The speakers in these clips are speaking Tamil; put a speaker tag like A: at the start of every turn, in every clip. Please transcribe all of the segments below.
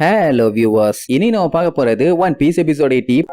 A: ஹலோ வியூவர்ஸ் இனி நம்ம பார்க்க போறது ஒன் பீஸ் எபிசோட டீப்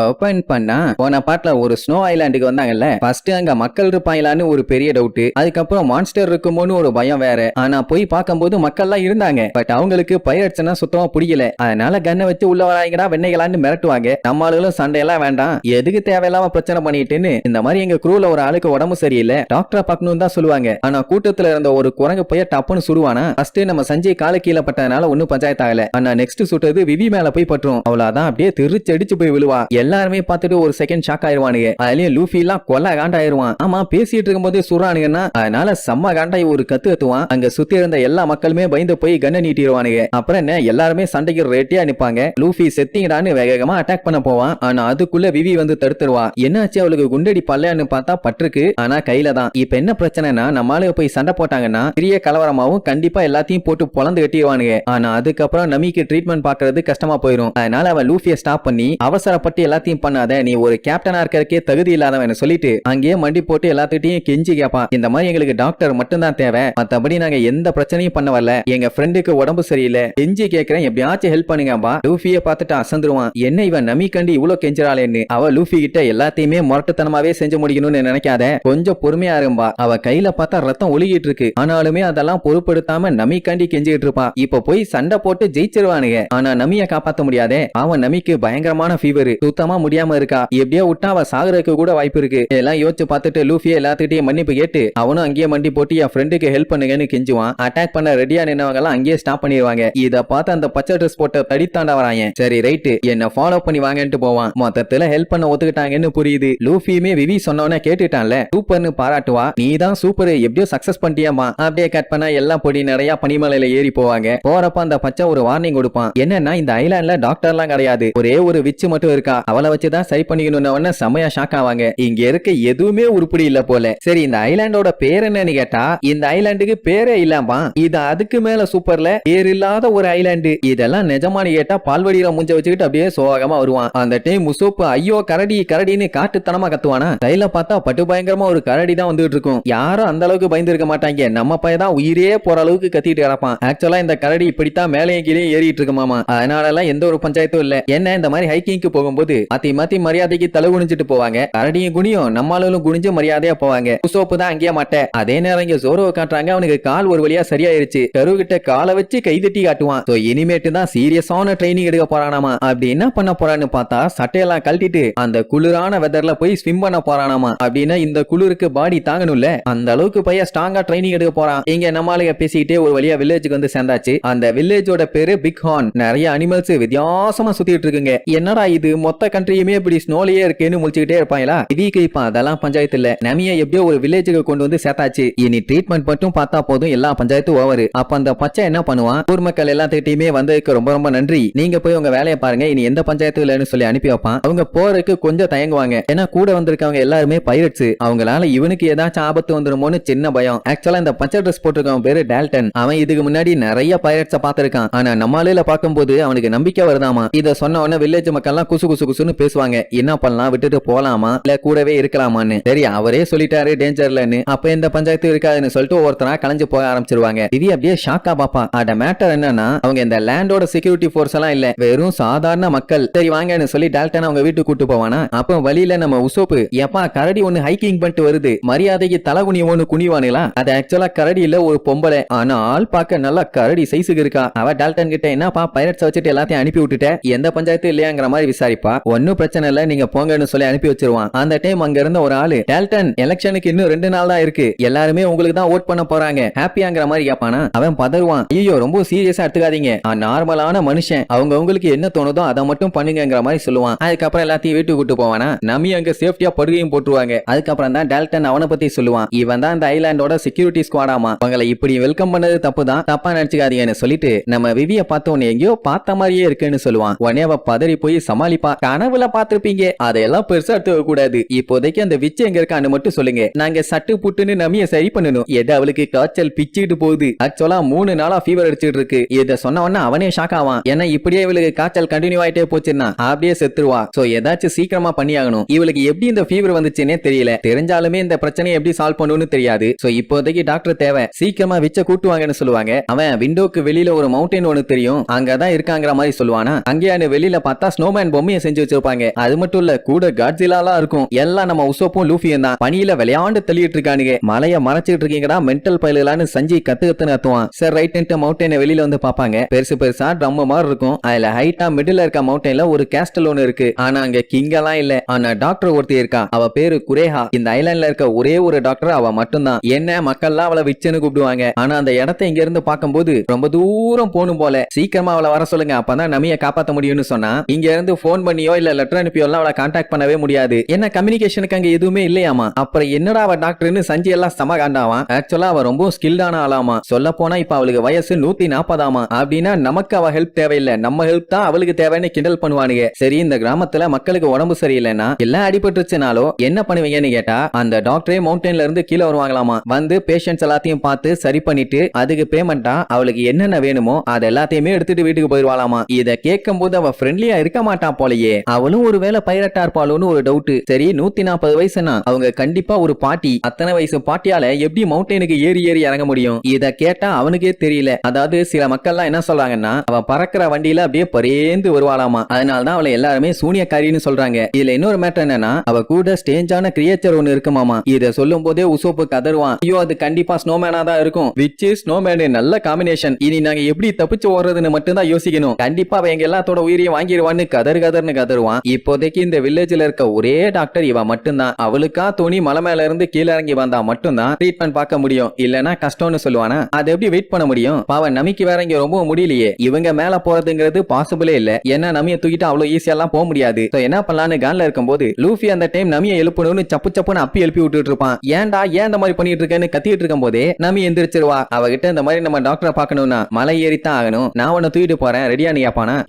A: ஓபன் பண்ணா போன பாட்டுல ஒரு ஸ்னோ ஐலாண்டுக்கு வந்தாங்கல்ல? ஃபர்ஸ்ட் அங்க மக்கள் இருப்பாங்களான்னு ஒரு பெரிய டவுட் அதுக்கப்புறம் மான்ஸ்டர் இருக்குமோன்னு ஒரு பயம் வேற. ஆனா போய் பார்க்கும்போது மக்கள்லாம் இருந்தாங்க. பட் அவங்களுக்கு பைரட்ஸ்னா சுத்தமா பிடிக்கல. அதனால கண்ணை வச்சு உள்ள வராங்கடா வெண்ணைகளான்னு மிரட்டுவாங்க. நம்ம ஆளுகளும் சண்டையெல்லாம் வேண்டாம். எதுக்கு தேவையில்லாம பிரச்சனை பண்ணிட்டுன்னு? இந்த மாதிரி எங்க குரூல ஒரு ஆளுக்கு உடம்பு சரியில்லை. டாக்டரை பார்க்கணும் தான் சொல்லுவாங்க. ஆனா கூட்டத்துல இருந்த ஒரு குரங்கு போய் டப்புன்னு சுடுவானா? ஃபர்ஸ்ட் நம்ம சஞ்சய் கால கீழே பட்டதுனால ஒன்னும் பஞ்சாயத்து ஆகல ஆனா நெக்ஸ்ட் சுட்டது விவி மேல போய் பற்றும் அவ்வளவுதான். அப்படியே திருச்சி அடிச்சு போய் விழுவா. எல்லாருமே பார்த்துட்டு ஒரு செகண்ட் ஷாக் ஆயிருவானுங்க. அதுலயும் லூஃபி எல்லாம் கொல்ல காண்டாயிருவான். ஆமா பேசிட்டு இருக்கும்போது சுடுறானுங்கன்னா அதனால செம்ம காண்டாய் ஒரு கத்து கத்துவான். அங்க சுத்தி இருந்த எல்லா மக்களுமே பயந்து போய் கண்ணை நீட்டிடுவானுங்க. அப்புறம் என்ன எல்லாருமே சண்டைக்கு ரெட்டியா நிப்பாங்க. லூஃபி செத்திங்கடான்னு வேகமா அட்டாக் பண்ண போவான். ஆனா அதுக்குள்ள விவி வந்து தடுத்துருவா. என்னாச்சு அவளுக்கு குண்டடி பல்லையான்னு பார்த்தா பட்டிருக்கு. ஆனா கையில தான். இப்ப என்ன பிரச்சனைனா நம்மளால போய் சண்டை போட்டாங்கன்னா பெரிய கலவரமாவும் கண்டிப்பா எல்லாத்தையும் போட்டு பொழந்து கட்டிடுவானுங்க. ஆனா அதுக்கப்புறம் நமிக்கு ட்ரீட்மெண்ட் பாக்குறது கஷ்டமா போயிடும் அதனால அவன் லூஃபியை ஸ்டாப் பண்ணி அவசரப்பட்டு எல்லாத்தையும் பண்ணாத. நீ ஒரு கேப்டனா இருக்கிறதுக்கே தகுதி இல்லாதவன் சொல்லிட்டு அங்கேயே மண்டி போட்டு எல்லாத்துக்கிட்டையும் கெஞ்சி கேப்பான். இந்த மாதிரி எங்களுக்கு டாக்டர் மட்டும்தான் தேவை. மத்தபடி நாங்க எந்த பிரச்சனையும் பண்ண வரல. எங்க ஃப்ரெண்டுக்கு உடம்பு சரியில்லை. கெஞ்சி கேக்குறேன். எப்படியாச்சும் ஹெல்ப் பண்ணுங்கப்பா. லூஃபிய பார்த்துட்டு அசந்துருவான். என்ன இவன் நமி கண்டு இவ்வளவு கெஞ்சுறாளேன்னு. அவ லூஃபி கிட்ட எல்லாத்தையுமே முரட்டுத்தனமாவே செஞ்சு முடிக்கணும்னு நினைக்காத. கொஞ்சம் பொறுமையா இரும்பா. அவ கையில பார்த்தா ரத்தம் ஒழுகிட்டு இருக்கு. ஆனாலுமே அதெல்லாம் பொருட்படுத்தாம நமி கண்டி கெஞ்சிட்டு இருப்பா. இப்ப போய் சண்டை போட்டு ஜெயிச்சிருவானுங்க. ஆனா நமிய காப்பாத்த முடியாதே. அவன் நமிக்கு பயங்கரமான ஃபீவர் சுத்தமா முடியாம இருக்கா? எப்படியோ விட்டா அவ சாகுறதுக்கு கூட வாய்ப்பு இருக்கு. இதெல்லாம் யோசிச்சு பார்த்துட்டு லூஃபியா எல்லாத்துக்கிட்டையும் மன்னிப்பு கேட்டு அவனும் அங்கேயே மண்டி போட்டு என் ஃப்ரெண்டுக்கு ஹெல்ப் பண்ணுங்கன்னு கெஞ்சுவான். அட்டாக் பண்ண ரெடியா நின்னவங்க எல்லாம் அங்கேயே ஸ்டாப் பண்ணிடுவாங்க. இத பார்த்து அந்த பச்சை ட்ரெஸ் போட்ட தடித்தாண்டா வராங்க. சரி ரைட்டு என்ன ஃபாலோ பண்ணி வாங்கன்ட்டு போவான். மொத்தத்துல ஹெல்ப் பண்ண ஒத்துக்கிட்டாங்கன்னு புரியுது. லூஃபியுமே விவி சொன்னவனே கேட்டுட்டான்ல. சூப்பர்னு பாராட்டுவா. நீ தான் சூப்பர் எப்படியோ சக்சஸ் பண்ணிட்டியாமா அப்படியே கட் பண்ணா எல்லாம் பொடி நிறைய பனிமலையில ஏறி போவாங்க. போறப்ப அந்த பச்சை ஒரு வார்னிங் கொடுப்பான். என்னன்னா இந்த ஐலாண்ட்ல டாக்டர்லாம் கிடையாது. ஒரே ஒரு விச்சு மட்டும் இருக்கா. அவளை வச்சுதான் சரி பண்ணிக்கணும்னு செமையா ஷாக் ஆவாங்க. இங்க இருக்க எதுவுமே உருப்படி இல்ல போல. சரி இந்த ஐலாண்டோட பேர் என்னன்னு கேட்டா இந்த ஐலாண்டுக்கு பேரே இல்லாமா இது அதுக்கு மேல சூப்பர்ல பேர் இல்லாத ஒரு ஐலாண்டு. இதெல்லாம் நிஜமானு கேட்டா பால்வடியில முஞ்ச வச்சுக்கிட்டு அப்படியே சோகமா வருவான். அந்த டைம் முசோப்பு ஐயோ கரடி கரடின்னு காட்டுத்தனமா கத்துவானா? கையில பார்த்தா பட்டு பயங்கரமா ஒரு கரடி தான் வந்துட்டு இருக்கும். யாரும் அந்த அளவுக்கு பயந்து இருக்க மாட்டாங்க. நம்ம பையன் தான் உயிரே போற அளவுக்கு கத்திட்டு கிடப்பான். ஆக்சுவலா இந்த கரடி இப்படித்தான் மேலையும் கீழே ஏறிட்டு இருக்கு மாமா. அதனால எல்லாம் எந்த ஒரு பஞ்சாயத்தும் இல்ல. என்ன இந்த மாதிரி ஹைக்கிங்க்கு போகும்போது மாத்தி மாத்தி மரியாதைக்கு தலை குனிஞ்சிட்டு போவாங்க. கரடியும் குனியும் நம்மளாலும் குனிஞ்சு மரியாதையா போவாங்க. குசோப்பு தான் அங்கேயே மாட்டேன் அதே நேரம் இங்க ஜோரோவை காட்டுறாங்க. அவனுக்கு கால் ஒரு வழியா சரியாயிருச்சு. கருகிட்ட காலை வச்சு கைதட்டி காட்டுவான். சோ இனிமேட்டு தான் சீரியஸான ட்ரைனிங் எடுக்க போறானாமா? அப்படி என்ன பண்ண போறான்னு பார்த்தா சட்டையெல்லாம் கழட்டிட்டு அந்த குளிரான வெதர்ல போய் ஸ்விம் பண்ண போறானாமா? அப்படின்னா இந்த குளிருக்கு பாடி தாங்கணும்ல. அந்த அளவுக்கு பையன் ஸ்ட்ராங்கா ட்ரைனிங் எடுக்க போறான். இங்க நம்மளுங்க பேசிக்கிட்டே ஒரு வழியா வில்லேஜுக்கு வந்து சேர்ந்தாச்சு. அந்த வில்லேஜோட பேரு பிக் ஹார்ன் நிறைய அனிமல்ஸ் வித்தியாசமா சுத்திட்டு இருக்குங்க. என்னடா இது? மொத்த கண்ட்ரியுமே இப்படி ஸ்னோலயே இருக்குன்னு முடிச்சுக்கிட்டே இருப்பாங்களா? இதுக்கு இப்ப அதெல்லாம் பஞ்சாயத்து இல்ல நமிய எப்படியோ ஒரு வில்லேஜுக்கு கொண்டு வந்து சேர்த்தாச்சு. இனி ட்ரீட்மெண்ட் மட்டும் பார்த்தா போதும் எல்லா பஞ்சாயத்தும் ஓவர் அப்ப அந்த பச்சை என்ன பண்ணுவான்? ஊர் மக்கள் எல்லாத்துக்கிட்டையுமே வந்ததுக்கு ரொம்ப ரொம்ப நன்றி. நீங்க போய் உங்க வேலையை பாருங்க இனி எந்த பஞ்சாயத்து இல்லைன்னு சொல்லி அனுப்பி வைப்பான். அவங்க போறதுக்கு கொஞ்சம் தயங்குவாங்க. ஏன்னா கூட வந்திருக்கவங்க எல்லாருமே பைரட்ஸ் அவங்களால இவனுக்கு ஏதாச்சும் ஆபத்து வந்துருமோன்னு சின்ன பயம். ஆக்சுவலா இந்த பச்சை ட்ரெஸ் போட்டிருக்கவன் பேரு டால்டன் அவன் இதுக்கு முன்னாடி நிறைய பைரட்ஸ பார்த்திருக்கான். ஆனா நம்மளால பார்க்கும்போது அவனுக்கு நம்பிக்கை வருதாமா? இத சொன்ன உடனே வில்லேஜ் மக்கள்லாம் குசு குசு குசு குசுன்னு பேசுவாங்க. என்ன பண்ணலாம்? விட்டுட்டு போலாமா? இல்ல கூடவே இருக்கலாமான்னு. சரி அவரே சொல்லிட்டாரு டேஞ்சர்லன்னு அப்ப இந்த பஞ்சாயத்து இருக்காதுன்னு சொல்லிட்டு ஒருத்தரா கலைஞ்சு போக ஆரம்பிச்சிருவாங்க. இது அப்படியே ஷாக்கா பாப்பா. அட மேட்டர் என்னன்னா அவங்க இந்த லேண்டோட செக்யூரிட்டி ஃபோர்ஸ் எல்லாம் இல்ல. வெறும் சாதாரண மக்கள். சரி வாங்கன்னு சொல்லி டால்டன் அவங்க வீட்டுக்கு கூட்டு போவானா? அப்ப வழியில நம்ம உசோப்பு. எப்பா கரடி ஒண்ணு ஹைக்கிங் பண்ணிட்டு வருது. மரியாதைக்கு தலை குனிவோன்னு ஒண்ணு குனிவானுங்களா அது ஆக்சுவலா கரடி இல்ல ஒரு பொம்பளை. ஆனா ஆள் பார்க்க நல்லா கரடி சைஸுக்கு இருக்கா. அவ டால்டன் கிட்ட என்னப்பா பைரட்ஸ் வச்சுட்டு எல்லாத்தையும் அனுப்பி விட்டுட்ட? எந்த பஞ்சாயத்து இல்லையாங்கிற மாதிரி விசாரிப்பா. ஒன்னும் பிரச்சனை இல்ல நீங்க போங்கன்னு சொல்லி அனுப்பி வச்சிருவான். அந்த டைம் அங்க இருந்த ஒரு ஆளு டால்டன் எலெக்ஷனுக்கு இன்னும் ரெண்டு நாள் தான் இருக்கு. எல்லாருமே உங்களுக்கு தான் ஓட் பண்ண போறாங்க. ஹாப்பியாங்கிற மாதிரி கேப்பானா? அவன் பதறுவான். ஐயோ ரொம்ப சீரியஸா எடுத்துக்காதீங்க. நார்மலான மனுஷன். அவங்க உங்களுக்கு என்ன தோணுதோ அதை மட்டும் பண்ணுங்கிற மாதிரி சொல்லுவான். அதுக்கப்புறம் எல்லாத்தையும் வீட்டுக்கு கூட்டு போவானா? நம்பி அங்க சேஃப்டியா படுகையும் போட்டுருவாங்க. அதுக்கப்புறம் தான் டால்டன் அவனை பத்தி சொல்லுவான். இவன் தான் இந்த ஐலாண்டோட செக்யூரிட்டி ஸ்குவாடாமா அவங்களை இப்படி வெல்கம் பண்ணது தப்பு தான். தப்பா நினைச்சுக்காதீங்கன்னு சொல்லிட்டு நம்ம விவிய பார்த்த உடனே எங்கேயோ பார்த்த மாதிரியே இருக்குன்னு சொல்லுவான். உடனே அவ பதறி போய் சமாளிப்பா. கனவுல பாத்திருப்பீங்க அதையெல்லாம் பெருசா எடுத்துக்க கூடாது இப்போதைக்கு அந்த விச்சு எங்க இருக்கான்னு மட்டும் சொல்லுங்க. நாங்க சட்டு புட்டுன்னு நமிய சரி பண்ணணும். எது அவளுக்கு காய்ச்சல் பிச்சுக்கிட்டு போகுது? ஆக்சுவலா மூணு நாளா ஃபீவர் அடிச்சிட்டு இருக்கு. இத சொன்ன உடனே அவனே ஷாக் ஆவான். ஏன்னா இப்படியே இவளுக்கு காய்ச்சல் கண்டினியூ ஆயிட்டே போச்சுன்னா அப்படியே செத்துருவா. சோ ஏதாச்சும் சீக்கிரமா பண்ணியாகணும். இவளுக்கு எப்படி இந்த ஃபீவர் வந்துச்சுன்னே தெரியல. தெரிஞ்சாலுமே இந்த பிரச்சனையை எப்படி சால்வ் பண்ணணும்னு தெரியாது. சோ இப்போதைக்கு டாக்டர் தேவை. சீக்கிரமா விச்ச கூட்டுவாங்கன்னு சொல்லுவாங்க. அவன் விண்டோக்கு வெளியில ஒரு மவுண்டன் ஒன்னு தெரியும். அங்கதான் இருக்காங்கிற மாதிரி சொல்லுவானா? அங்கேயான வெளியில பார்த்தா ஸ்னோமேன் பொம்மையை செஞ்சு செஞ்சு வச்சிருப்பாங்க. அது மட்டும் இல்ல கூட காட்ஸிலாலாம் இருக்கும். எல்லாம் நம்ம உசோப்பும் லூஃபியும் தான். பனியில விளையாண்டு தள்ளிட்டு இருக்கானுங்க. மலைய மறைச்சிட்டு இருக்கீங்கடா மென்டல் பயிலான்னு சஞ்சய் கத்து கத்துன்னு அத்துவான் சார் ரைட் மவுண்டனை வெளியில வந்து பாப்பாங்க பெருசு பெருசா ட்ரம் மாதிரி இருக்கும். அதுல ஹைட்டா மிடில் இருக்க மவுண்டன்ல ஒரு கேஸ்டல் ஒன்னு இருக்கு. ஆனா அங்க கிங் எல்லாம் இல்ல. ஆனா டாக்டர் ஒருத்தி இருக்கா. அவ பேரு குரேஹா. இந்த ஐலாண்ட்ல இருக்க ஒரே ஒரு டாக்டர் அவ மட்டும்தான். என்ன மக்கள்லாம் அவளை விச்சுன்னு கூப்பிடுவாங்க. ஆனா அந்த இடத்த இங்க இருந்து பார்க்கும்போது ரொம்ப தூரம் போகணும் போல. சீக்கிரமா அவளை வர சொல்லுங்க. அப்பதான் நம்மைய காப்பாத்த முடியும்னு சொன்னா இங்க இருந்து போன் பண்ணியோ இல்ல லெட்டர் அனுப்பியோ எல்லாம் அவளை கான்டாக்ட் பண்ணவே முடியாது. என்ன கம்யூனிகேஷனுக்கு அங்க எதுவுமே இல்லையாமா? அப்புறம் என்னடா அவ டாக்டர்னு சஞ்சி எல்லாம் சம காண்டாவான் ஆக்சுவலா அவ ரொம்ப ஸ்கில்டான ஆளாமா? சொல்ல போனா இப்ப அவளுக்கு வயசு நூத்தி நாற்பதாமா அப்படின்னா நமக்கு அவ ஹெல்ப் தேவையில்லை. நம்ம ஹெல்ப் தான் அவளுக்கு தேவைன்னு கிண்டல் பண்ணுவானுங்க. சரி இந்த கிராமத்துல மக்களுக்கு உடம்பு சரியில்லைன்னா எல்லாம் அடிபட்டுருச்சுனாலும் என்ன பண்ணுவீங்கன்னு கேட்டா அந்த டாக்டரே மவுண்டன்ல இருந்து கீழே வருவாங்களாமா? வந்து பேஷண்ட்ஸ் எல்லாத்தையும் பார்த்து சரி பண்ணிட்டு அதுக்கு பேமெண்டா அவளுக்கு என்னென்ன வேணுமோ அது எல்லாத்தையுமே எடுத்துட்டு வீட்டுக்கு போயிருவாளாமா? இத கேட்கும் போது அவ ஃப்ரெண்ட்லியா இருக்க மாட்டான் போலயே. அவளும் ஒரு வேலை பைரட்டா இருப்பாளோன்னு ஒரு டவுட் சரி நூத்தி நாற்பது வயசுனா அவங்க கண்டிப்பா ஒரு பாட்டி. அத்தனை வயசு பாட்டியால எப்படி மவுண்டனுக்கு ஏறி ஏறி இறங்க முடியும்? இத கேட்டா அவனுக்கே தெரியல. அதாவது சில மக்கள்லாம் என்ன சொல்றாங்கன்னா அவ பறக்கிற வண்டியில அப்படியே பரேந்து வருவாளாமா. அதனாலதான் அவளை எல்லாருமே சூனியக்காரின்னு சொல்றாங்க. இதுல இன்னொரு மேட்டர் என்னன்னா அவ கூட ஸ்டேஞ்சான கிரியேச்சர் ஒன்னு இருக்குமாமா இத சொல்லும் போதே உசோப்பு கதருவான் ஐயோ அது கண்டிப்பா ஸ்னோமேனா தான் இருக்கும். விச் ஸ்னோமேனு நல்ல காம்பினேஷன் இனி நாங்க எப்படி தப்பிச்சு ஓடுறதுன்னு மட்டும் தான் யோசிக்கணும். கண்டிப்பா அவ எங்க எல்லாத்தோட உயிரையும் வாங்கிடுவான்னு கதர் கதர்னு கதறுவான் இப்போதைக்கு இந்த வில்லேஜ்ல இருக்க ஒரே டாக்டர் இவன் மட்டும்தான். அவளுக்கா துணி மலை மேல இருந்து கீழே இறங்கி வந்தா மட்டும்தான் ட்ரீட்மெண்ட் பார்க்க முடியும். இல்லனா கஷ்டம்னு சொல்லுவானா? அதை எப்படி வெயிட் பண்ண முடியும்? பாவன் நமிக்கு வேற இங்க ரொம்ப முடியலையே. இவங்க மேல போறதுங்கிறது பாசிபிளே இல்ல. ஏன்னா நமிய தூக்கிட்டு அவ்வளவு ஈஸியா எல்லாம் போக முடியாது. என்ன பண்ணலான்னு கான்ல இருக்கும்போது லூஃபி அந்த டைம் நமிய எழுப்பணும்னு சப்பு சப்புன்னு அப்பி எழுப்பி விட்டுட்டு இருப்பான். ஏன்டா ஏன் இந்த மாதிரி பண்ணிட்டு இருக்கேன்னு கத்திட்டு இருக்கும் போதே நமி எந்திரிச்சிருவா. அவகிட்ட இந்த மாதிரி நம்ம டாக்டரை பார்க்கணும்னா மலை ஏறித்தான் ஆகணும். நான் உன்னை தூக்கிட்டு போறேன். ரெடியா நீ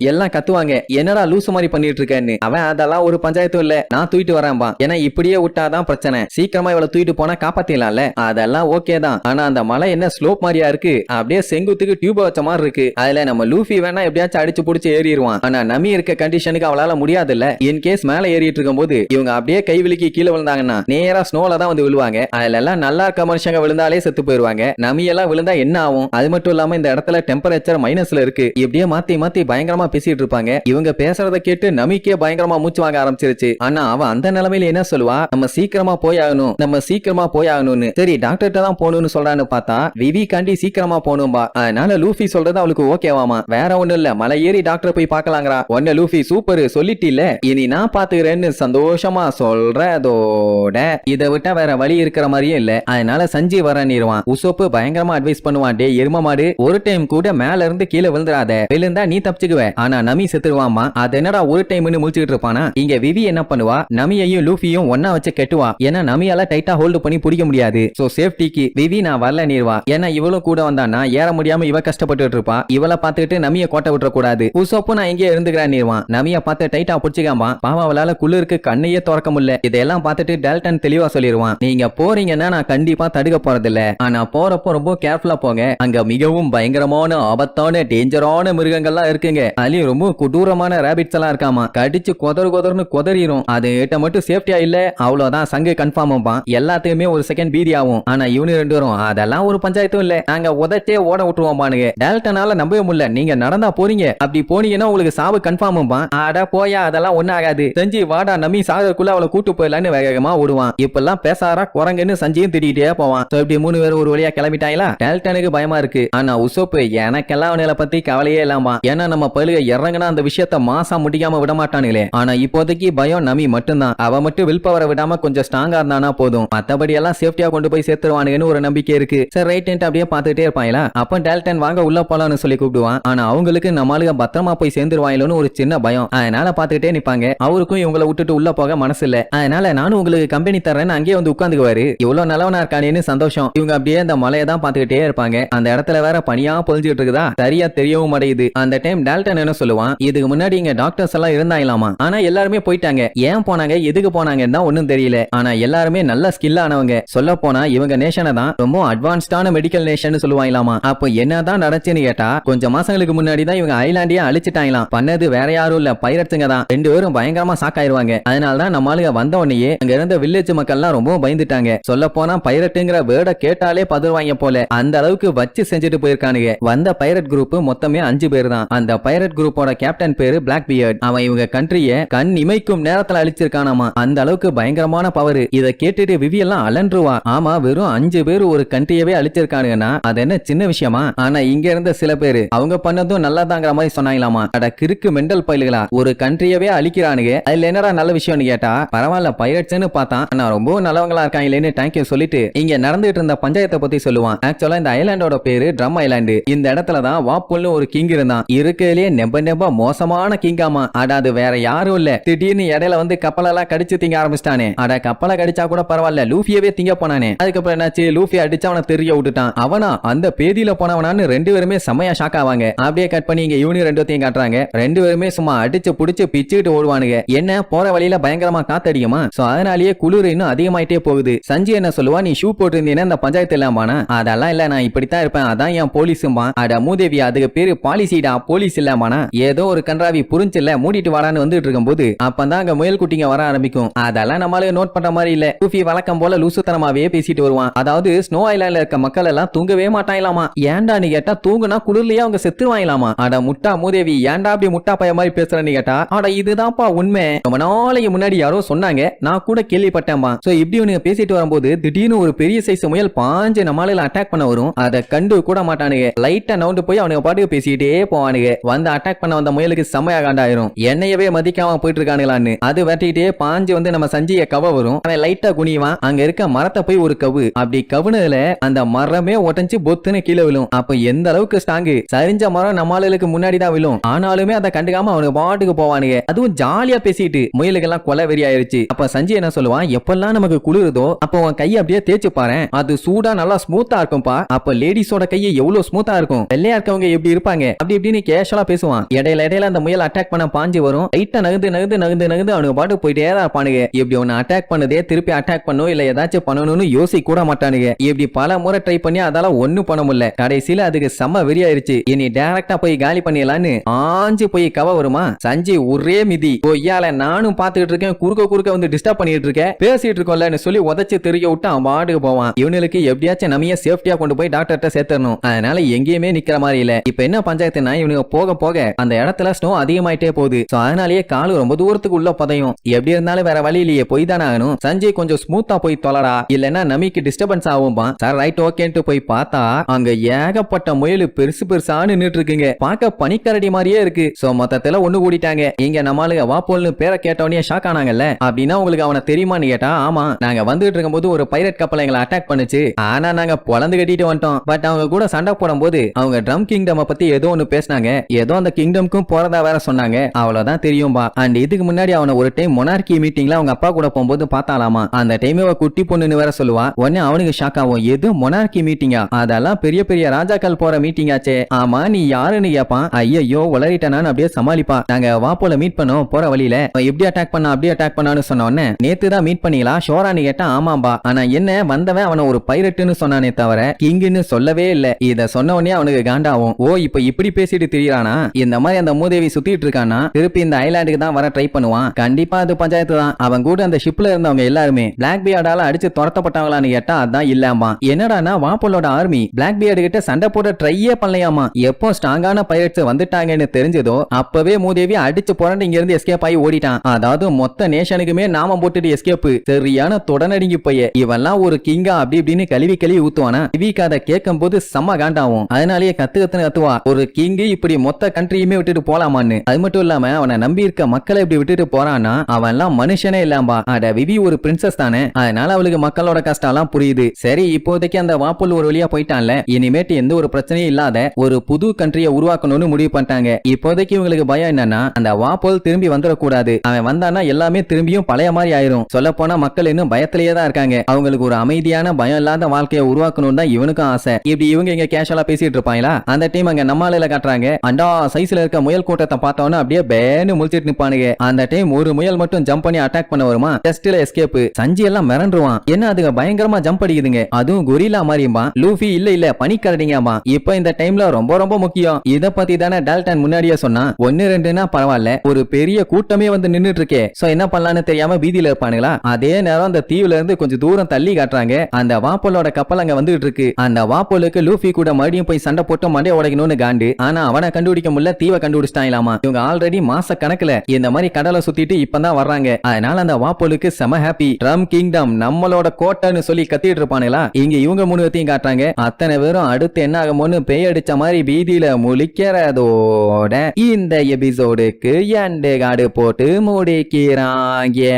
A: எல்லாம் கத்துவாங்க. என்னடா லூசு மாதிரி பண்ணிட்டு இருக்கேன்னு. அவன் அதெல்லாம் ஒரு பஞ்சாயத்தும் இல்ல. நான் தூக்கிட்டு வரேன்பா ஏன்னா இப்படியே விட்டாதான் பிரச்சனை. சீக்கிரமா இவளை தூக்கிட்டு போனா காப்பாத்திடலாம்ல? அதெல்லாம் ஓகே தான். ஆனா அந்த மலை என்ன ஸ்லோப் மாதிரியா இருக்கு? அப்படியே செங்குத்துக்கு டியூப் வச்ச மாதிரி இருக்கு. அதுல நம்ம லூஃபி வேணா எப்படியாச்சும் அடிச்சு புடிச்சு ஏறிடுவான் ஆனா நமி இருக்க கண்டிஷனுக்கு அவளால முடியாதுல்ல. இன் கேஸ் மேல ஏறிட்டு இருக்கும்போது இவங்க அப்படியே கை விழுக்கி கீழே விழுந்தாங்கன்னா நேரா ஸ்னோல தான் வந்து விழுவாங்க. அதுல எல்லாம் நல்லா இருக்க மனுஷங்க விழுந்தாலே செத்து போயிருவாங்க. நமி எல்லாம் விழுந்தா என்ன ஆகும்? அது மட்டும் இல்லாம இந்த இடத்துல டெம்பரேச்சர் மைனஸ்ல இருக்கு. இப்படியே மாத்தி மாத்தி பயங்கரமா பேசிட்டு இருப்பாங்க. இவங்க பேசுறத கேட்டு நமிக்கே பயங்கரமா மூச்சு வாங்க ஆரம்பிச்சிருச்சு. ஆனா அவன் அந்த நிலைமையில என்ன சொல்லுவா? நம்ம சீக்கிரமா போய் ஆகணும் நம்ம சீக்கிரமா போய் ஆகணும்னு சரி டாக்டர்கிட்ட தான் போகணும்னு சொல்றான்னு பார்த்தா விவி காண்டி சீக்கிரமா போகணும்பா. அதனால லூஃபி சொல்றது அவளுக்கு ஓகேவாமா வேற ஒண்ணும் இல்ல. மலை ஏறி டாக்டர் போய் பார்க்கலாங்கிறா. ஒன்னு லூஃபி சூப்பர் சொல்லிட்டில இனி நான் பாத்துக்கிறேன்னு சந்தோஷமா சொல்றதோட இதை விட்டா வேற வழி இருக்கிற மாதிரியே இல்ல. அதனால சஞ்சி வரணிடுவான் உசோப்பு பயங்கரமா அட்வைஸ் பண்ணுவான். டே எரும மாடு ஒரு டைம் கூட மேல இருந்து கீழே விழுந்துடாத விழுந்தா நீ தப்பிச்சுக்குவ. ஆனா நமி செத்துருவாமா அது என்னடா ஒரு டைம்னு முழிச்சுட்டு இருப்பானா? இங்க விவி என்ன பண்ணுவா? நமியையும் லூஃபியும் ஒன்னா வச்சு கெட்டுவா. ஏன்னா நமியால டைட்டா ஹோல்டு பண்ணி பிடிக்க முடியாது. சோ சேஃப்டிக்கு விவி நான் வரல நீர்வா. ஏன்னா இவளும் கூட வந்தானா ஏற முடியாம இவ கஷ்டப்பட்டு இருப்பா. இவளை பார்த்துட்டு நமிய கோட்டை விட்டுற கூடாது உசோப்பு நான் இங்கே இருந்துக்கிறேன் நீர்வான் நமிய பார்த்து டைட்டா பிடிச்சிக்காமா பாவம் அவளால குளிருக்கு கண்ணையே திறக்க முடியல. இதெல்லாம் பார்த்துட்டு டெல்டன் தெளிவா சொல்லிடுவான் நீங்க போறீங்கன்னா நான் கண்டிப்பா தடுக்க போறதில்ல. ஆனா போறப்போ ரொம்ப கேர்ஃபுல்லா போங்க. அங்க மிகவும் பயங்கரமான ஆபத்தான டேஞ்சரான மிருகங்கள்லாம் இருக்குங்க. அதுலயும் ரொம்ப கொடூரமான ரேபிட்ஸ் எல்லாம் இருக்காமா? கடிச்சு கொதறு கொதர்னு கொதறிடும் அது கிட்ட மட்டும் சேஃப்டியா இல்ல அவ்வளவுதான் சங்கு கன்ஃபார்ம் எல்லாத்துக்குமே ஒரு செகண்ட் பீதி ஆகும். ஆனா இவனு ரெண்டு வரும் அதெல்லாம் ஒரு பஞ்சாயத்தும் இல்ல. நாங்க உதச்சே ஓட விட்டுருவோம் பானுங்க டேல்டனால நம்பவே முடியல. நீங்க நடந்தா போறீங்க. அப்படி போனீங்கன்னா உங்களுக்கு சாவு கன்ஃபார்ம் ஆடா போயா அதெல்லாம் ஒண்ணு ஆகாது. செஞ்சு வாடா நம்பி சாகறதுக்குள்ள அவளை கூட்டு போயிடலான்னு வேகமா ஓடுவான். இப்பெல்லாம் பேசாரா குரங்குன்னு சஞ்சயும் திட்டிகிட்டே போவான். இப்படி மூணு பேரும் ஒரு வழியா கிளம்பிட்டாங்களா? டேல்டனுக்கு பயமா இருக்கு. ஆனா உசோப்பு எனக்கெல்லாம் அவனை பத்தி கவலையே இல்லாமா. ஏன்னா நம்ம பழுக இறங்குனா அந்த விஷயத்த மாசா முடிக்காம விடமா மாட்டானுங்களே. ஆனா இப்போதைக்கு பயம் நமி மட்டும்தான். அவ மட்டும் வில் பவரை விடாம கொஞ்சம் ஸ்ட்ராங்கா இருந்தானா போதும். மத்தபடி எல்லாம் சேஃப்டியா கொண்டு போய் சேர்த்துருவானுங்கன்னு ஒரு நம்பிக்கை இருக்கு. சார் ரைட் அப்படியே பாத்துட்டே இருப்பாங்களா அப்ப டேல்டன் வாங்க உள்ள போலாம்னு சொல்லி கூப்பிடுவான். ஆனா அவங்களுக்கு நம்மளுக்கு பத்திரமா போய் சேர்ந்துருவாங்களோன்னு ஒரு சின்ன பயம். அதனால பாத்துக்கிட்டே நிப்பாங்க. அவருக்கும் இவங்களை விட்டுட்டு உள்ள போக மனசு இல்ல. அதனால நானும் உங்களுக்கு கம்பெனி தரேன்னு அங்கேயே வந்து உட்காந்துக்குவாரு. இவ்வளவு நல்லவனா இருக்கானேன்னு சந்தோஷம். இவங்க அப்படியே அந்த மலையை தான் பாத்துக்கிட்டே இருப்பாங்க. அந்த இடத்துல வேற பனியா பொழிஞ்சிட்டு இருக்குதா? சரியா தெரியவும் மாட்டேங்குது. அந்த டைம் டால்டன் என்ன சொல்லுவான்? இதுக்கு முன்னாடி இங்க டாக்டர்ஸ் எல்லாம் இருந்தாங்க இருந்தாங்களாமா ஆனா எல்லாருமே போயிட்டாங்க. ஏன் போனாங்க? எதுக்கு போனாங்கன்னு தான் தெரியல. ஆனா எல்லாருமே நல்ல ஸ்கில் ஆனவங்க. சொல்ல போனா இவங்க நேஷனை தான் ரொம்ப அட்வான்ஸ்டான மெடிக்கல் நேஷன் சொல்லுவாங்களாமா? அப்போ என்னதான் நடந்துச்சுன்னு கேட்டா கொஞ்சம் மாசங்களுக்கு முன்னாடி தான் இவங்க ஐலாண்டியே அழிச்சிட்டாங்களாம். பண்ணது வேற யாரும் இல்ல பைரட்ஸுங்க தான். ரெண்டு பேரும் பயங்கரமா சாக்காயிருவாங்க அதனால தான் நம்ம ஆளுங்க வந்த உடனேயே அங்க இருந்த வில்லேஜ் மக்கள்லாம் ரொம்ப பயந்துட்டாங்க. சொல்ல போனா பைரட்டுங்கிற வேர்டை கேட்டாலே பதறுவாங்க போல. அந்த அளவுக்கு வச்சு செஞ்சுட்டு போயிருக்கானுங்க. வந்த பைரட் குரூப் மொத்தமே அஞ்சு பேர் தான். அந்த பைரட் குரூப்போட கேப்டன் பேரு பிளாக் பியர்ட் அவன் இவங்க கண்ட்ரிய கண் இமைக்கும் நேரத்துல அழிச்சிருக்கானாமா? அந்த அளவுக்கு பயங்கரமான பவர் இத கேட்டுட்டு விவி எல்லாம் அலன்றுவா. ஆமா வெறும் அஞ்சு பேர் ஒரு கண்ட்ரியவே அழிச்சிருக்கானுங்கன்னா அது என்ன சின்ன விஷயமா? ஆனா இங்க இருந்த சில பேரு அவங்க பண்ணதும் நல்லதாங்கிற மாதிரி சொன்னாங்களாமா? அட கிறுக்கு மெண்டல் பயில்களா? ஒரு கண்ட்ரியவே அழிக்கிறானுங்க. அதுல என்னடா நல்ல விஷயம்னு கேட்டா பரவாயில்ல பைரட்ஸ்னு பார்த்தான். ஆனா ரொம்ப நல்லவங்களா இருக்காங்களேன்னு தேங்க்யூ சொல்லிட்டு இங்க நடந்துட்டு இருந்த பஞ்சாயத்தை பத்தி சொல்லுவான். ஆக்சுவலா இந்த ஐலாண்டோட பேரு ட்ரம் ஐலாண்டு இந்த இடத்துல தான் வாப்புல்னு ஒரு கிங் இருந்தான். இருக்கிறதுலே நெம்ப நெம்ப மோசமான கிங்காமா அடாது வேற யாரும் இல்ல. திடீர்னு இடையில வந்து கப்பலெல்லாம் கடிச்சு திங்க ஆரம்பிச்சிட்டானே. அட கப்பலை கடிச்சா கூட பரவாயில்ல. லூஃபியவே திங்க போனானே. அதுக்கப்புறம் என்னாச்சு? லூஃபி அடிச்சு அவனை தெரிய விட்டுட்டான். அவனா அந்த பேதியில போனவனான்னு ரெண்டு பேருமே செமையா ஷாக் ஆவாங்க. அப்படியே கட் பண்ணி இங்க யூனி ரெண்டுத்தையும் காட்டுறாங்க. ரெண்டு பேருமே சும்மா அடிச்சு புடிச்சு பிச்சுக்கிட்டு ஓடுவானுங்க. என்ன? போற வழியில பயங்கரமா காத்தடிக்குமா சோ அதனாலேயே குளிர் இன்னும் அதிகமாயிட்டே போகுது. சஞ்சு என்ன சொல்லுவா? நீ ஷூ போட்டிருந்தீங்கன்னா இந்த பஞ்சாயத்து இல்லாமானா அதெல்லாம் இல்ல நான் இப்படித்தான் இருப்பேன். அதான் என் போலீஸுமா அட மூதேவி அதுக்கு பேரு பாலிசிடா போலீஸ் இல்லாமானா ஏதோ ஒரு கன்றாவி புரிஞ்சில்ல. மூடிட்டு வாடான்னு வந்துட்டு இருக்கும்போது அப்பதான் அங்க முயல் குட்டிங்க வர ஆரம்பிக்கும். அதெல்லாம் நம்மளால நோட் பண்ற மாதிரி இல்ல. லூஃபி வழக்கம் போல லூசுத்தனமாவே பேசிட்டு வருவான். அதாவது ஸ்னோ ஐலாண்ட்ல இருக்க மக்கள் எல்லாம் தூங்கவே மாட்டாங்களாமா? ஏன்டான்னு கேட்டா தூங்குனா குளிர்லயே அவங்க செத்துருவாங்களாமா? அட முட்டா மூதேவி ஏன்டா அப்படி முட்டா பைய மாதிரி பேசுறேன்னு கேட்டா? அட இதுதான்ப்பா உண்மை. ரொம்ப நாளைக்கு முன்னாடி யாரோ சொன்னாங்க நான் கூட கேள்விப்பட்டேன்பா சோ இப்படி இவனுங்க பேசிட்டு வரும்போது திடீர்னு ஒரு பெரிய சைஸ் முயல் பாஞ்சு நம்மளால அட்டாக் பண்ண வரும். அதை கண்டு கூட மாட்டானுங்க. லைட்டா நவுண்டு போய் அவனுங்க பாட்டுக்கு பேசிக்கிட்டே போவானுங்க. வந்து அட்டாக் பண்ண வந்த முயலுக்கு செம்மையா காண்டாயிரும். என்னையவே மதிக்காம போயிட்டு இருக்கானுங்களான்னு அது வெட்டிக்கிட்டே பாஞ்சு வந்து நம்ம சஞ்சிய கவ வரும். அவன் லைட்டா குனிவான். அங்க இருக்க மரத்தை போய் ஒரு கவு. அப்படி கவுனதுல அந்த மரமே உடஞ்சு பொத்துன்னு கீழே விழும். அப்ப எந்த அளவுக்கு ஸ்ட்ராங்கு சரிஞ்ச மரம் நம்மளுக்கு முன்னாடி தான் விழும். ஆனாலுமே அதை கண்டுக்காம அவனுக்கு பாட்டுக்கு போவானுங்க. அதுவும் ஜாலியா பேசிட்டு முயலுக்கெல்லாம் கொலை வெறி ஆயிருச்சு. அப்ப சஞ்சய் என்ன சொல்லுவான்? எப்பெல்லாம் நமக்கு குளிருதோ அப்ப உன் கையை அப்படியே தேய்ச்சு பாரு அது சூடா நல்லா ஸ்மூத்தா இருக்கும்பா. அப்ப லேடிஸோட கையை எவ்வளவு ஸ்மூத்தா இருக்கும்? வெள்ளையா இருக்கவங்க எப்படி இருப்பாங்க? அப்படி இப்படின்னு கேஷுவலா பேசுவான். இடையில இடையில அந்த முயல் அட்டாக் பண்ண பாஞ்சு வரும். லைட்டா நகர்ந்து நகர்ந்து நகர்ந்து நகர்ந்து அவனுக்கு பாட்டு போயிட்டே தான் இருப்பானுங்க. இப்படி ஒன்னு அட்டாக் பண்ணதே திருப்பி அட்டாக் பண்ணும் இல்ல ஏதாச்சும் பண்ணணும்னு யோசிக்க கூட மாட்டானுங்க. இப்படி பல முறை ட்ரை பண்ணி அதால ஒன்னும் பண்ண முடியல. கடைசியில அதுக்கு செம்ம வெறியாயிருச்சு. இனி டைரக்டா போய் காலி பண்ணிடலான்னு ஆஞ்சு போய் கவ வருமா? சஞ்சய் ஒரே மிதி. பொய்யால நானும் பாத்துக்கிட்டு இருக்கேன். குறுக்க குறுக்க வந்து டிஸ்டர்ப் பண்ணிட்டு இருக்கேன். பேசிட்டு இருக்கோம்லன்னு சொல்லி உதச்சு தெரிய விட்டு அவன் பாட்டுக்கு போவான். இவனுக்கு எப்படியாச்சும் நம்ம சேஃப்டியா கொண்டு போய் டாக்டர்கிட்ட சேர்த்தரணும் அதனால எங்கேயுமே நிக்கிற மாதிரி இல்ல. இப்ப என்ன பஞ்சாயத்துனா இவனுக்கு போக போக அந்த இடத்துல ஸ்னோ அதிகமாயிட்டே போகுது. சோ அதனாலேயே காலு ரொம்ப தூரத்துக்கு உள்ள புதையும். எப்படி இருந்தாலும் வேற வழி இல்லையே போய் தானே ஆகணும். சஞ்சய் கொஞ்சம் ஸ்மூத்தா போய் தொலடா. இல்லன்னா நமிக்கு டிஸ்டர்பன்ஸ் ஆகும்பா சார் ரைட் ஓகேன்ட்டு போய் பார்த்தா அங்க ஏகப்பட்ட முயல் பெருசு பெருசான்னு நின்று இருக்குங்க. பார்க்க பனிக்கரடி மாதிரியே இருக்கு. சோ மொத்தத்துல ஒண்ணு கூடிட்டாங்க. இங்க நம்மளுங்க வாப்போல்னு பேரை கேட்டவனே ஷாக் ஆனாங்கல்ல. அப்படின்னா உங்களுக்கு அவனை தெரியுமான்னு கேட்டா ஆமா. நாங்க வந்துட்டு இருக்கும்போது ஒரு பைரட் கப்பல் எங்களை அட்டாக் பண்ணுச்சு. ஆனா நாங்க பொழந்து கட்டிட்டு வந்துட்டோம். பட் அவங்க கூட சண்டை போடும்போது அவங்க ட்ரம் கிங்டம் பத்தி ஏதோ ஒண்ணு பேசினாங்க. ஏதோ அந்த கிங்டம்க்கும் போறதா வேற சொன்னாங்க. அவ்வளவுதான். தெரியும்பா. அண்ட் இதுக்கு முன்னாடி அவனை ஒரு டைம் மொனார்கி மீட்டிங்ல அவங்க அப்பா கூட போகும்போது பார்த்தாலாமா அந்த டைம் அவ குட்டி பொண்ணுன்னு வேற சொல்லுவா. உடனே அவனுக்கு ஷாக் ஆகும். எது மொனார்கி மீட்டிங்கா அதெல்லாம் பெரிய பெரிய ராஜாக்கள் போற மீட்டிங் ஆச்சே. ஆமா நீ யாருன்னு கேப்பான் ஐயோ உளறிட்டானான்னு அப்படியே சமாளிப்பா. நாங்க வாப்போல மீட் பண்ணோம் போற வழியில. அவன் எப்படி அட்டாக் பண்ணா அப்படியே அட்டாக் பண்ணான்னு சொன்ன உடனே நேத்து தான் மீட் பண்ணீங்களா? ஷோரான்னு கேட்டா ஆமாம்பா. ஆனா என்ன வந்தவன் அவனை ஒரு பைரட்டுன்னு சொன்னானே தவிர கிங்குன்னு சொல்லவே இல்ல. இத சொன்ன உடனே அவனுக்கு காண்டாவும் ஓ இப்ப இப்படி பேசிட்டு திரியறானா? இந்த மாதிரி அந்த மூதேவி சுத்திட்டு இருக்கானா? திருப்பி இந்த ஐலாண்டுக்கு தான் வர ட்ரை பண்ணுவான். கண்டிப்பா அது பஞ்சாயத்து தான். அவன் கூட அந்த ஷிப்ல இருந்தவங்க எல்லாருமே பிளாக் பியர்டால அடிச்சு துரத்தப்பட்டவங்களான்னு கேட்டா அதான் இல்லாமா என்னடானா வாப்பலோட ஆர்மி பிளாக் பியர்டு கிட்ட சண்டை போட ட்ரையே பண்ணலையாமா. எப்போ ஸ்ட்ராங்கான பைரட்ஸ் வந்துட்டாங்கன்னு தெரிஞ்சதோ அப்பவே மூதேவி அடிச்சு புரண்டு இங்க இருந்து எஸ்கேப் ஆகி ஓடிட்டான். அதாவது மொத்த நேஷனுக்குமே நாம போட்டுட்டு எஸ்கேப் சரியான தொடனடிங்கி போய. இவெல்லாம் ஒரு கிங்கா அப்படி இப்படின்னு கழுவி கழுவி ஊத்துவானா? இவிக்கு அதை கேட்கும் போது செம்ம காண்டாவும் அதனாலேயே கத்து கத்துன்னு கத்துவா. ஒரு கிங்கு இப்படி மொத்த கண்ட்ரியுமே விட்டுட்டு போலாமான்னு. அது மட்டும் இல்லாம அவனை நம்பி இருக்க மக்களை இப்படி விட்டுட்டு போறான்னா அவன் எல்லாம் மனுஷனே இல்லாம்பா அட விவி ஒரு பிரின்சஸ் தானே. அதனால அவளுக்கு மக்களோட கஷ்டம் எல்லாம் புரியுது. சரி இப்போதைக்கு அந்த வாப்புல் ஒரு வழியா போயிட்டான்ல. இனிமேட்டு எந்த ஒரு பிரச்சனையும் இல்லாத ஒரு புது கண்ட்ரியை உருவாக்கணும்னு முடிவு பண்ணிட்டாங்க. இப்போதைக்கு இவங்களுக்கு பயம் என்னன்னா அந்த வாப்போல் திரும்பி வந்துடக்கூடாது. அவன் வந்தானா எல்லாமே திரும்பியும் பழைய மாதிரி ஆயிரும். சொல்ல போனா மக்கள் இன்னும் பயத்திலேயே தான் இருக்காங்க. அவங்களுக்கு ஒரு அமைதியான பயம் இல்லாத வாழ்க்கையை உருவாக்கணும்னு தான் இவனுக்கும் ஆசை. இப்படி இவங்க இங்க கேஷுவலா பேசிட்டு இருப்பாங்களா? அந்த டைம் அங்க நம்மாலையில காட்டுறாங்க. அண்டா சைஸ்ல இருக்க முயல் கூட்டத்தை பார்த்தோன்னா அப்படியே ஏன்னு முழிச்சிட்டு நிப்பானுங்க. அந்த டைம் ஒரு முயல் மட்டும் ஜம்ப் பண்ணி அட்டாக் பண்ண வருமா? டெஸ்ட்ல எஸ்கேப் சஞ்சி எல்லாம் மிரண்டுருவான். என்ன அதுங்க பயங்கரமா ஜம்ப் அடிக்குதுங்க. அதுவும் கொரிலா மாதிரியுமா லூஃபி இல்ல இல்ல பனிக்கரடிங்கம்மா இப்ப இந்த டைம்ல ரொம்ப ரொம்ப முக்கியம். இத பத்தி தானே டால்டன் முன்னாடியே சொன்னா. ஒன்னு ரெண்டுனா பரவாயில்ல. ஒரு பெரிய கூட்டமே வந்து நின்னுட்டு இருக்கே சோ என்ன பண்ணலாம்னு தெரியாம வீதியில இருப்பானுங்களா? அதே நேரம் அந்த தீவுல இருந்து கொஞ்சம் தூரம் தள்ளி காட்டுறாங்க. அந்த வாப்போலோட கப்பல் அங்க வந்துட்டு இருக்கு அந்த வாப்போலுக்கு லூஃபி கூட மறுபடியும் போய் சண்டை போட்டு மண்டைய உடைக்கணும்னு காண்டு. ஆனா அவனை கண்டுபிடிக்க முடியல. தீவை கண்டுபிடிச்சிட்டாங்களாமா? இவங்க ஆல்ரெடி மாச கணக்குல இந்த மாதிரி கடலை சுத்திட்டு இப்பதான் வர்றாங்க. அதனால அந்த வாப்போலுக்கு செம ஹாப்பி ட்ரம் கிங்டம் நம்மளோட கோட்டைன்னு சொல்லி கத்திட்டு இருப்பானுங்களா? இங்க இவங்க முன்னுவத்தையும் காட்டுறாங்க. அத்தனை பேரும் அடுத்து என்ன ஆகுமோன்னு பேய் அடிச்ச மாதிரி பீதியில முழிக்கிறதோட இந்த எபிசோடுக்கு எண்டு காடு போட்டு முடிக்கிறாங்க.